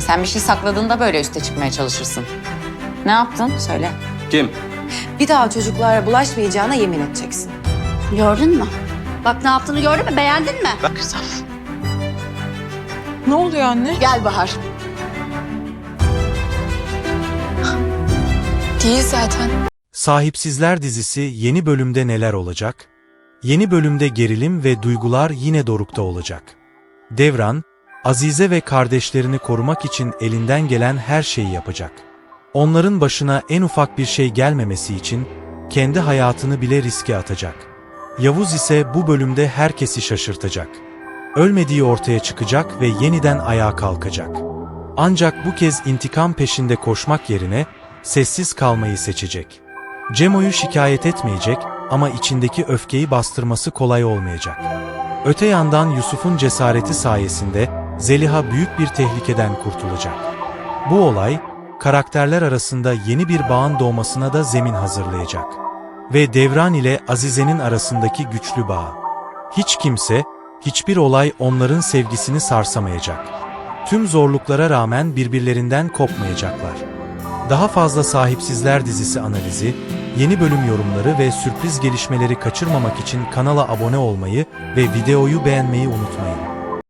Sen bir şey sakladığında böyle üste çıkmaya çalışırsın. Ne yaptın? Söyle. Kim? Bir daha çocuklara bulaşmayacağına yemin edeceksin. Gördün mü? Bak ne yaptığını gördün mü? Beğendin mi? Bak. Ne oluyor anne? Gel Bahar. Değil zaten. Sahipsizler dizisi yeni bölümde neler olacak? Yeni bölümde gerilim ve duygular yine dorukta olacak. Devran, Azize ve kardeşlerini korumak için elinden gelen her şeyi yapacak. Onların başına en ufak bir şey gelmemesi için kendi hayatını bile riske atacak. Yavuz ise bu bölümde herkesi şaşırtacak. Ölmediği ortaya çıkacak ve yeniden ayağa kalkacak. Ancak bu kez intikam peşinde koşmak yerine sessiz kalmayı seçecek. Cemo'yu şikayet etmeyecek ama içindeki öfkeyi bastırması kolay olmayacak. Öte yandan Yusuf'un cesareti sayesinde Zeliha büyük bir tehlikeden kurtulacak. Bu olay, karakterler arasında yeni bir bağın doğmasına da zemin hazırlayacak. Ve Devran ile Azize'nin arasındaki güçlü bağ. Hiç kimse, hiçbir olay onların sevgisini sarsamayacak. Tüm zorluklara rağmen birbirlerinden kopmayacaklar. Daha fazla Sahipsizler dizisi analizi, yeni bölüm yorumları ve sürpriz gelişmeleri kaçırmamak için kanala abone olmayı ve videoyu beğenmeyi unutmayın.